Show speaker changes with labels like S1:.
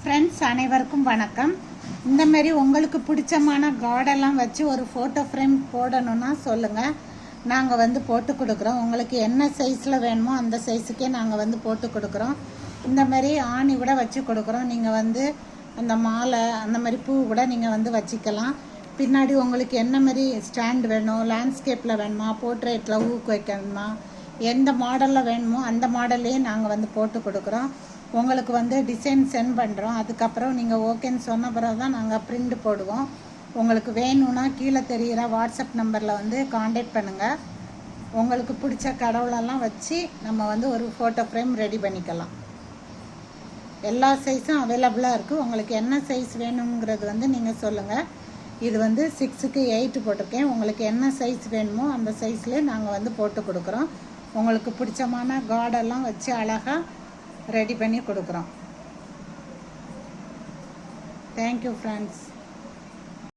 S1: Friends அனைவருக்கும் வணக்கம். இந்த மாதிரி உங்களுக்கு பிடிச்சமான கார்டெல்லாம் வச்சு ஒரு ஃபோட்டோ ஃப்ரேம் போடணும்னா சொல்லுங்கள் நாங்கள் வந்து போட்டு கொடுக்குறோம். உங்களுக்கு என்ன சைஸில் வேணுமோ அந்த சைஸுக்கே நாங்கள் வந்து போட்டு கொடுக்குறோம். இந்த மாதிரி ஆணி கூட வச்சு கொடுக்குறோம். நீங்கள் வந்து அந்த மாலை அந்த மாதிரி பூ கூட நீங்கள் வந்து வச்சுக்கலாம். பின்னாடி உங்களுக்கு என்ன மாதிரி ஸ்டாண்ட் வேணும் லேண்ட்ஸ்கேப்பில் வேணுமா போர்ட்ரேட்டில் ஊக்கு வைக்கணுமா எந்த மாடலில் வேணுமோ அந்த மாடல்லையே நாங்கள் வந்து போட்டு கொடுக்குறோம். உங்களுக்கு வந்து டிசைன் சென்ட் பண்ணுறோம் அதுக்கப்புறம் நீங்கள் ஓகேன்னு சொன்ன பிறகு தான் நாங்கள் பிரிண்ட் போடுவோம். உங்களுக்கு வேணும்னா கீழே தெரிகிற வாட்ஸ்அப் நம்பரில் வந்து காண்டாக்ட் பண்ணுங்கள் உங்களுக்கு பிடிச்ச கடவுளெல்லாம் வச்சு நம்ம வந்து ஒரு ஃபோட்டோ ஃப்ரேம் ரெடி பண்ணிக்கலாம். எல்லா சைஸும் அவைலபிளாக இருக்குது உங்களுக்கு என்ன சைஸ் வேணுங்கிறது வந்து நீங்கள் சொல்லுங்கள் இது வந்து சிக்ஸுக்கு எயிட்டு போட்டிருக்கேன். உங்களுக்கு என்ன சைஸ் வேணுமோ அந்த சைஸ்லேயே நாங்கள் வந்து போட்டு கொடுக்குறோம். உங்களுக்கு பிடிச்சமான கார்டெல்லாம் வச்சு அழகாக ரெடி பண்ணி கொடுக்குறோம். Thank you friends